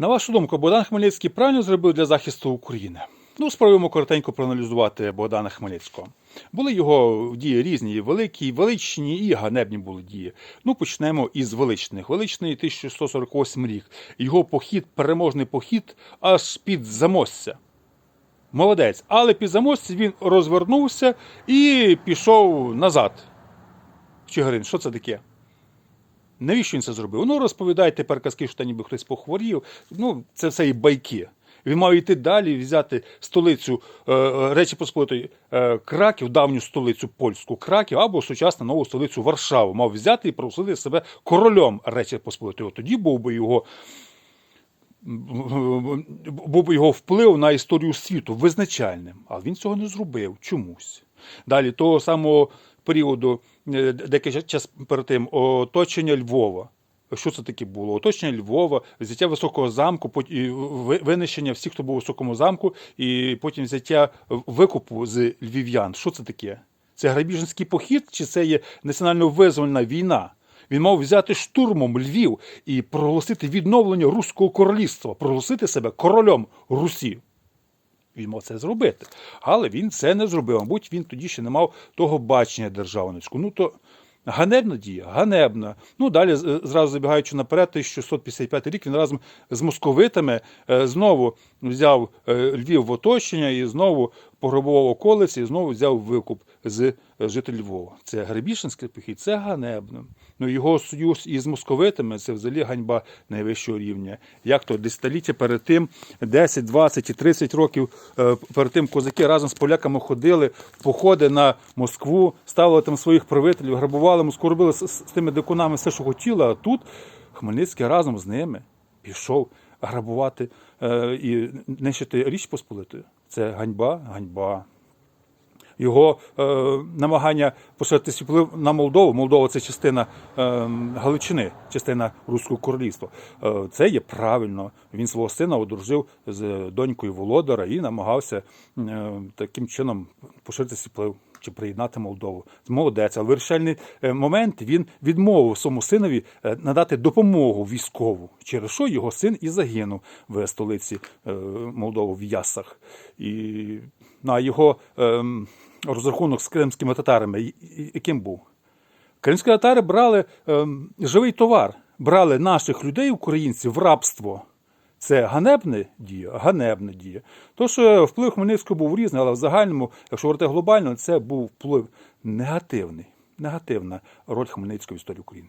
На вашу думку, Богдан Хмельницький правильно зробив для захисту України? Ну, спробуємо коротенько проаналізувати Богдана Хмельницького. Були його дії різні, великі, величні, і ганебні були дії. Ну, почнемо із величних. Величний 1148 рік. Його похід, переможний похід аж під замостя. Молодець. Але під замостя він розвернувся і пішов назад. Чигирин, що це таке? Навіщо він це зробив? Ну, розповідайте тепер казки, що та ніби хтось похворів. Ну, це все і байки. Він мав йти далі, взяти столицю е, е, Речі Посполитої е, Краків, давню столицю польську Краків, або сучасну нову столицю Варшаву. Мав взяти і проголосити себе королем Речі Посполитої. От Тоді був би його був би його вплив на історію світу визначальним, але він цього не зробив чомусь. Далі того самого періоду, деякий час перед тим, оточення Львова. Що це таке було? Оточення Львова, взяття високого замку, винищення всіх, хто був у високому замку, і потім взяття викупу з львів'ян. Що це таке? Це грабіжницький похід, чи це є національно визвольна війна? Він мав взяти штурмом Львів і проголосити відновлення Руського королівства, проголосити себе королем Русі. Він мав це зробити. Але він це не зробив. Мабуть, він тоді ще не мав того бачення державницького. Ну то ганебна дія, ганебна. Ну далі зразу забігаючи наперед, 1655 рік він разом з московитами е, знову взяв е, Львів в оточення і знову пограбував околиці, і знову взяв викуп з е, жителів Львова. Це Гребішинський похід, це ганебно. Ну його союз із московитами це взагалі ганьба найвищого рівня. Як то десятиліття перед тим, 10, 20 і 30 років е, перед тим козаки разом з поляками ходили в походи на Москву, ставили там своїх правителів, грабували Москву, робили з, з тими дикунами все, що хотіли. А тут Хмельницький разом з ними пішов грабувати е, і нищити річ Посполитою. Це ганьба, ганьба його е, намагання поширити вплив на Молдову. Молдова це частина е, Галичини, частина Руського королівства. Е, це є правильно. Він свого сина одружив з донькою Володара і намагався е, таким чином поширити вплив. Чи приєднати Молдову молодець, але вирішальний е, момент він відмовив своєму синові е, надати допомогу військову, через що його син і загинув в столиці е, Молдови в Ясах. І на його ем, розрахунок з кримськими татарами, яким був? Кримські татари брали ем, живий товар, брали наших людей, українців, в рабство. Це ганебне дія, ганебна дія. То, що вплив Хмельницького був різний, але в загальному, якщо говорити глобально, це був вплив негативний, негативна роль Хмельницької в історії України.